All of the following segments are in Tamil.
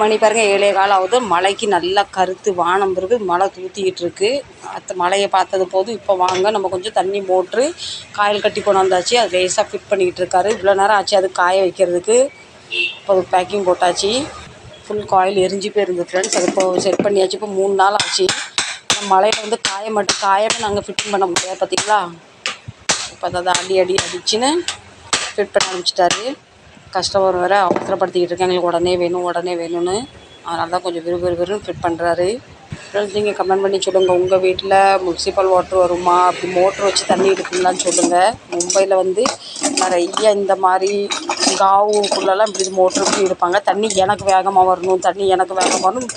மணி பாருங்கள் ஏழே காலம் ஆகுது. மழைக்கு நல்லா கருத்து வானம் பிறகு மழை தூத்திக்கிட்டு இருக்கு. அத்த மழையை பார்த்தது போதும் இப்போ வாங்க நம்ம கொஞ்சம் தண்ணி மோட்ரு காயில் கட்டி கொண்டாந்தாச்சு அது லேசாக ஃபிட் பண்ணிக்கிட்டு இருக்காரு. இவ்வளோ நேரம் ஆச்சு அது காய வைக்கிறதுக்கு. இப்போ பேக்கிங் போட்டாச்சு. ஃபுல் காயில் எரிஞ்சு போயிருந்து ஃப்ரெண்ட்ஸ் அது இப்போ செட் பண்ணியாச்சு. இப்போ மூணு நாள் ஆச்சு. மலையில் வந்து காய மட்டும் காயவே நாங்கள் ஃபிட்டிங் பண்ண முடியாது பார்த்தீங்களா இப்போ அதை அடி அடி அடிச்சுன்னு ஃபிட் பண்ண ஆரம்பிச்சிட்டாரு. கஸ்டமர் வேறு அவசரப்படுத்திக்கிட்டு இருக்காங்க. எங்களுக்கு உடனே வேணும் உடனே வேணும்னு. அதனால தான் கொஞ்சம் விறு ஃபிட் பண்ணுறாரு ஃப்ரெண்ட்ஸ் நீங்கள் கமெண்ட் பண்ணி சொல்லுங்கள் உங்கள் வீட்டில் முனிசிபல் வாட்ரு வருமா? அப்படி மோட்ரு வச்சு தண்ணி எடுப்பீங்களான்னு சொல்லுங்கள் மும்பையில் வந்து நிறைய இந்த மாதிரி காவுக்குள்ளெல்லாம் இப்படி மோட்ரு வச்சு எடுப்பாங்க. தண்ணி எனக்கு வேகமாக வரணும் தண்ணி எனக்கு வேகமாக வரணும்.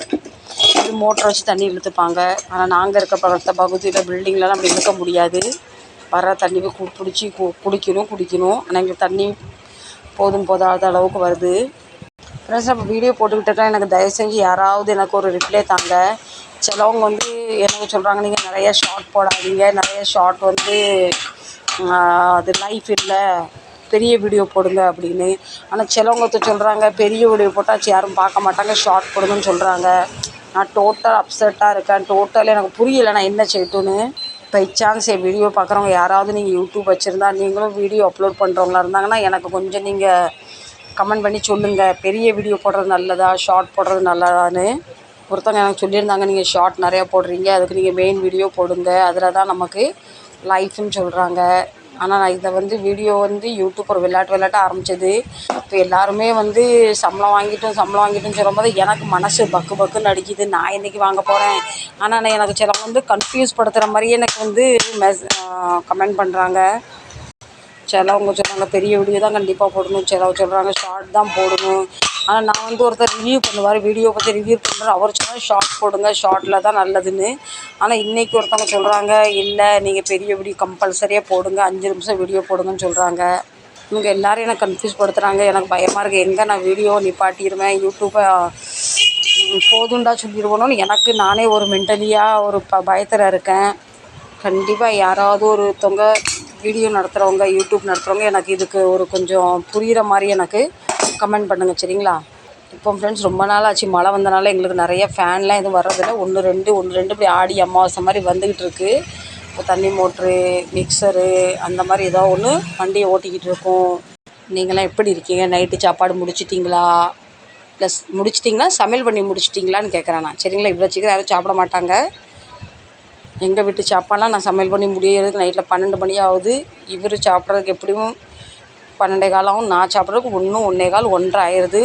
இது மோட்ரு வச்சு தண்ணி இழுத்துப்பாங்க. ஆனால் நாங்கள் இருக்க பக்கத்த பகுதியில் பில்டிங்லலாம் அப்படி இழுக்க முடியாது. வர தண்ணி போய் கு பிடிச்சி கு குடிக்கணும் குடிக்கணும். ஆனால் எங்களுக்கு தண்ணி போதும் போதாத அளவுக்கு வருது. ஃப்ரெண்ட்ஸ் நம்ம வீடியோ போட்டுக்கிட்டு இருக்கேன் எனக்கு தயவு செஞ்சு யாராவது எனக்கு ஒரு ரிப்ளை தாங்க. சிலவங்க வந்து எனக்கு சொல்கிறாங்க நீங்கள் நிறைய ஷார்ட் போடாதீங்க. நிறைய ஷார்ட் வந்து அது லைஃப் இல்லை. பெரிய வீடியோ போடுங்க அப்படின்னு. ஆனால் சிலவங்க சொல்கிறாங்க பெரிய வீடியோ போட்டாச்சு யாரும் பார்க்க மாட்டாங்க. ஷார்ட் போடுங்கன்னு சொல்கிறாங்க நான் டோட்டல் அப்செட்டாக இருக்கேன். டோட்டல் எனக்கு புரியலை. நான் என்ன செய்யட்டும்னு. பை சான்ஸ் என் வீடியோ பார்க்குறவங்க யாராவது நீங்கள் யூடியூப் வச்சுருந்தா நீங்களும் வீடியோ அப்லோட் பண்ணுறவங்களா இருந்தாங்கன்னா எனக்கு கொஞ்சம் நீங்கள் கமெண்ட் பண்ணி சொல்லுங்கள் பெரிய வீடியோ போடுறது நல்லதா? ஷார்ட் போடுறது நல்லதான்னு. ஒருத்தவங்க எனக்கு சொல்லியிருந்தாங்க நீங்கள் ஷார்ட் நிறையா போடுறீங்க. அதுக்கு நீங்கள் மெயின் வீடியோ போடுங்க. அதில் தான் நமக்கு லைஃப்னு சொல்கிறாங்க ஆனால் நான் இதை வந்து வீடியோ வந்து யூடியூப் ஒரு விளையாட்டு விளையாட்ட ஆரம்பிச்சது. இப்போ எல்லாருமே வந்து சம்பளம் வாங்கிட்டும் சம்பளம் வாங்கிட்டும் சொல்லும்போது எனக்கு மனசு பக்கு பக்குன்னு அடிக்குது. நான் என்னைக்கு வாங்க போகிறேன் ஆனால் நான் எனக்கு சிலவங்க வந்து கன்ஃபியூஸ் படுத்துகிற மாதிரியே எனக்கு வந்து மெஸ் கமெண்ட் பண்ணுறாங்க சிலவங்க சொல்கிறாங்க பெரிய வீடியோ தான் கண்டிப்பாக போடணும். சிலவங்க சொல்கிறாங்க ஷார்ட் தான் போடணும். ஆனால் நான் வந்து ஒருத்தர் ரிவ்யூ பண்ணுவார் வீடியோ பற்றி ரிவ்யூ பண்ணுறேன் அவர் சொன்னால் ஷார்ட் போடுங்க ஷார்ட்டில் தான் நல்லதுன்னு. ஆனால் இன்றைக்கி ஒருத்தவங்க சொல்கிறாங்க இல்லை நீங்கள் பெரிய வீடியோ கம்பல்சரியாக போடுங்க அஞ்சு நிமிஷம் வீடியோ போடுங்கன்னு சொல்கிறாங்க இவங்க எல்லோரும் எனக்கு கன்ஃபியூஸ் படுத்துகிறாங்க எனக்கு பயமாக இருக்குது எங்கே நான் வீடியோ நிப்பாட்டிடுவேன்? யூடியூப்பை போதுண்டா சொல்லிடுவோன்னு எனக்கு நானே ஒரு மென்டலியாக ஒரு ப பயத்தில் இருக்கேன். கண்டிப்பாக யாராவது ஒருத்தவங்க வீடியோ நடத்துகிறவங்க யூடியூப் நடத்துகிறவங்க எனக்கு இதுக்கு ஒரு கொஞ்சம் புரிகிற மாதிரி எனக்கு கமெண்ட் பண்ணுங்கள் சரிங்களா? இப்போ ஃப்ரெண்ட்ஸ் ரொம்ப நாள் ஆச்சு. மழை வந்தனால எங்களுக்கு நிறைய ஃபேன்லாம் எதுவும் வர்றதில்ல. ஒன்று ரெண்டு ஒன்று ரெண்டு இப்படி ஆடி அமாவாசை மாதிரி வந்துக்கிட்டு இருக்கு. இப்போ தண்ணி மோட்ரு மிக்சரு அந்த மாதிரி ஏதோ ஒன்று வண்டியை ஓட்டிக்கிட்டு இருக்கோம். நீங்களாம் எப்படி இருக்கீங்க? நைட்டு சாப்பாடு முடிச்சிட்டிங்களா? ப்ளஸ் முடிச்சிட்டிங்களா? சமையல் பண்ணி முடிச்சிட்டிங்களான்னு கேட்குறேன் நான். சரிங்களா? இவ்வளோ சீக்கிரம் யாரும் சாப்பிட மாட்டாங்க. எங்கள் வீட்டு சாப்பாடெலாம் நான் சமையல் பண்ணி முடியறதுக்கு நைட்டில் பன்னெண்டு மணி ஆகுது. இவர் சாப்பிட்றதுக்கு எப்படியும் பன்னெண்டே கால் ஆகும் நான் சாப்பிட்றதுக்கு ஒன்று ஒன்றே கால் ஒன்றரை ஆயிடுது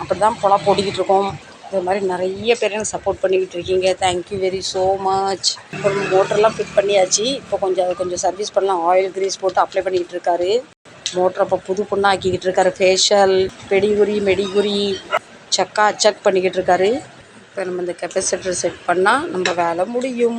அப்படி தான் பொழப்பு ஓடிக்கிட்டு இருக்கோம். இது மாதிரி நிறைய பேர் எனக்கு சப்போர்ட் பண்ணிக்கிட்டு இருக்கீங்க. தேங்க்யூ வெரி ஸோ மச் இப்போ மோட்டர்லாம் ஃபிட் பண்ணியாச்சு. இப்போ கொஞ்சம் கொஞ்சம் சர்வீஸ் பண்ணலாம். ஆயில் கிரீஸ் போட்டு அப்ளை பண்ணிக்கிட்டு இருக்காரு. மோட்டரை இப்போ புது பொண்ணாக ஆக்கிக்கிட்டு இருக்காரு. ஃபேஷியல் பெடிகுரி மெடிகுரி சக்கா செக் பண்ணிக்கிட்டு இருக்காரு. இப்போ நம்ம இந்த கெப்பாசிட்டர் செட் பண்ணால் நம்ம வேலை முடியும்.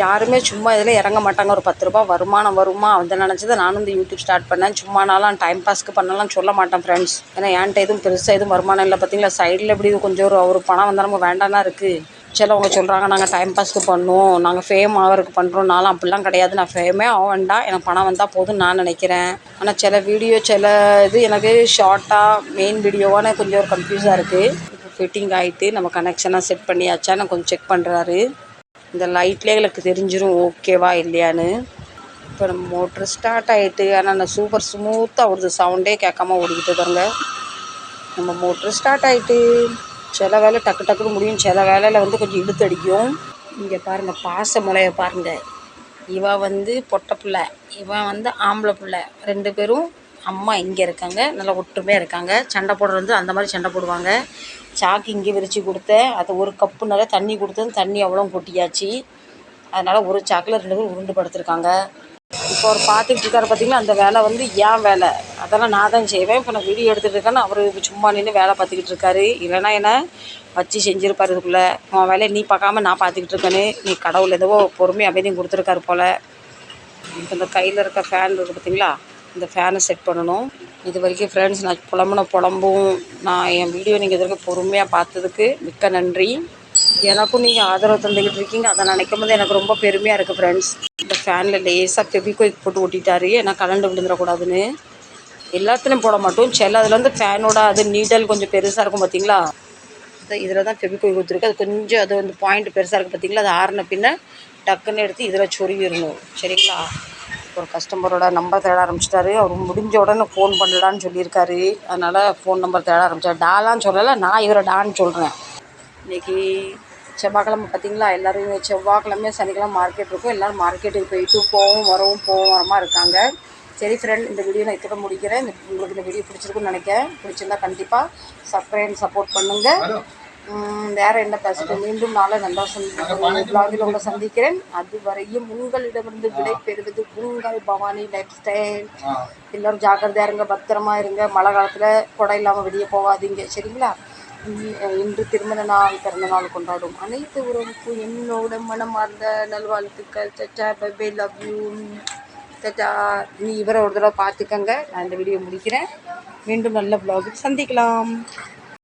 யாருமே சும்மா இதில் இறங்க மாட்டாங்க. ஒரு பத்து ரூபா வருமானம் வருமா? அதை நினச்சதை நானும் இந்த யூடியூப் ஸ்டார்ட் பண்ணேன். சும்மானாலாம் டைம் பாஸ்க்கு பண்ணலாம் சொல்ல மாட்டேன் ஃப்ரெண்ட்ஸ் ஏன்னா என்கிட்ட எதுவும் பெருசாக எதுவும் வருமானம் இல்லை. பார்த்தீங்களா சைடில் எப்படி கொஞ்சம் ஒரு ஒரு பணம் வந்தால் நம்ம வேண்டாம்னா இருக்குது சிலவங்க சொல்கிறாங்க நாங்கள் டைம் பாஸ்க்கு பண்ணுவோம் நாங்கள் ஃபேம் ஆகிறதுக்கு பண்ணுறோம் நான்லாம் அப்படிலாம் கிடையாது. நான் ஃபேமே ஆக வேண்டாம். எனக்கு பணம் வந்தால் போதும்னு நான் நினைக்கிறேன். ஆனால் சில வீடியோ சில இது எனக்கு ஷார்ட்டாக மெயின் வீடியோவான கொஞ்சம் ஒரு கன்ஃபியூஸாக இருக்குது ஃபிட்டிங் ஆகிட்டு நம்ம கனெக்ஷனாக செட் பண்ணியாச்சா நான் கொஞ்சம் செக் பண்ணுறாரு இந்த லைட்லேயே எங்களுக்கு தெரிஞ்சிடும் ஓகேவா இல்லையான்னு. இப்போ நம்ம மோட்ரு ஸ்டார்ட் ஆகிட்டு ஆனால் நான் சூப்பர் ஸ்மூத்தாக ஓடுது சவுண்டே கேட்காம ஓடிக்கிட்டு பாருங்க. நம்ம மோட்ரு ஸ்டார்ட் ஆகிட்டு சில வேலை டக்கு டக்குன்னு முடியும் சில வேலையில் வந்து கொஞ்சம் இழுத்து அடிக்கும். இங்கே பாருங்கள் பாச முளைய பாருங்கள் இவன் வந்து பொட்டை பிள்ளை இவன் வந்து ஆம்பளை பிள்ளை. ரெண்டு பேரும் அம்மா இங்கே இருக்காங்க நல்லா ஒற்றுமையாக இருக்காங்க. சண்டை போடுறது வந்து அந்த மாதிரி சண்டை போடுவாங்க. சாக்கு இங்கே விரித்து கொடுத்தேன். அது ஒரு கப்பு நிறைய தண்ணி கொடுத்தது தண்ணி அவ்வளோ கொட்டியாச்சு. அதனால் ஒரு சாக்கில் ரெண்டு பேரும் உருண்டு படுத்துருக்காங்க. இப்போ அவர் பார்த்துட்டு இருக்காரு பார்த்தீங்கன்னா அந்த வேலை வந்து ஏன் வேலை. அதெல்லாம் நான் தான் செய்வேன். இப்போ நான் வீடியோ எடுத்துகிட்டு இருக்கேன்னு அவர் சும்மா நின்று வேலை பார்த்துக்கிட்டு இருக்காரு. இல்லைன்னா என்ன? வச்சு செஞ்சுருப்பார் இதுக்குள்ளே. உன் வேலையை நீ பார்க்காம நான் பார்த்துக்கிட்டு இருக்கேன்னு நீ கடவுள் எதுவோ பொறுமையாக அமைதியும் கொடுத்துருக்காரு போல். இப்போ இந்த கையில் இருக்க ஃபேன் இருக்குது பார்த்தீங்களா இந்த ஃபேனை செட் பண்ணணும். இது வரைக்கும் ஃப்ரெண்ட்ஸ் நான் புலம்புன புலம்பும். நான் என் வீடியோ நீங்கள் இது வரைக்கும் பொறுமையாக பார்த்ததுக்கு மிக்க நன்றி. எனக்கும் நீங்கள் ஆதரவு தந்துக்கிட்டு இருக்கீங்க. அதை நினைக்கும் போது எனக்கு ரொம்ப பெருமையாக இருக்குது ஃப்ரெண்ட்ஸ் இந்த ஃபேனில் லேசாக ஃபெவிக்விக் போட்டு ஒட்டிட்டாரு. ஏன்னா கலண்டு விழுந்துடக்கூடாதுன்னு. எல்லாத்துலேயும் போட மாட்டோம். சில அதில் வந்து ஃபேனோட அது நீடல் கொஞ்சம் பெருசாக இருக்கும் பார்த்தீங்களா இதில் தான் ஃபெவிக்விக் கொடுத்துருக்கு. அது கொஞ்சம் அது வந்து பாயிண்ட் பெருசாக இருக்குது பார்த்தீங்களா அது ஆறின பின்ன டக்குன்னு எடுத்து இதில் சொருகிடணும். சரிங்களா? ஒரு கஸ்டமரோட நம்பர் தேட ஆரம்பிச்சிட்டாரு. அவர் முடிஞ்ச உடனே ஃபோன் பண்ணலான்னு சொல்லியிருக்காரு. அதனால் ஃபோன் நம்பர் தேட ஆரம்பிச்சார். டாலான்னு சொல்லலை நான் இவரை டான்னு சொல்கிறேன் இன்றைக்கி செவ்வாய்க்கிழமை பார்த்தீங்களா? எல்லோரும் செவ்வாய்க்கிழமை சனிக்கிழமை மார்க்கெட் இருக்கும். எல்லோரும் மார்க்கெட்டுக்கு போயிட்டு போகவும் வரவும் போகவும் வரமாக இருக்காங்க. சரி ஃப்ரெண்ட் இந்த வீடியோ நான் இத்தோட முடிக்கிறேன். இந்த உங்களுக்கு இந்த வீடியோ பிடிச்சிருக்குன்னு நினைக்கிறேன். பிடிச்சிருந்தா கண்டிப்பாக சப்ஸ்கிரைப் சப்போர்ட் பண்ணுங்கள் வேறு என்ன பேசுகிறேன் மீண்டும் நாளை நல்லா பிளாகில் உங்களை சந்திக்கிறேன். அதுவரையும் உங்களிடமிருந்து விடை பெறுவது உங்கள் பவானி லைஃப் ஸ்டைல் எல்லோரும் ஜாக்கிரதையாக இருங்க பத்திரமா இருங்க. மழை காலத்தில் கொடை இல்லாமல் வெளியே போகாதீங்க. சரிங்களா? இன்று திருமண நாள் பிறந்த நாள் கொண்டாடும் அனைத்து உறவுக்கும் என்னோட மனமார்ந்த நல்வாழ்த்துக்கள். சச்சா பை லவ் யூ சச்சா நீ இவரை ஒரு தடவை பார்த்துக்கங்க. நான் இந்த வீடியோ முடிக்கிறேன். மீண்டும் நல்ல vlog சந்திக்கலாம்.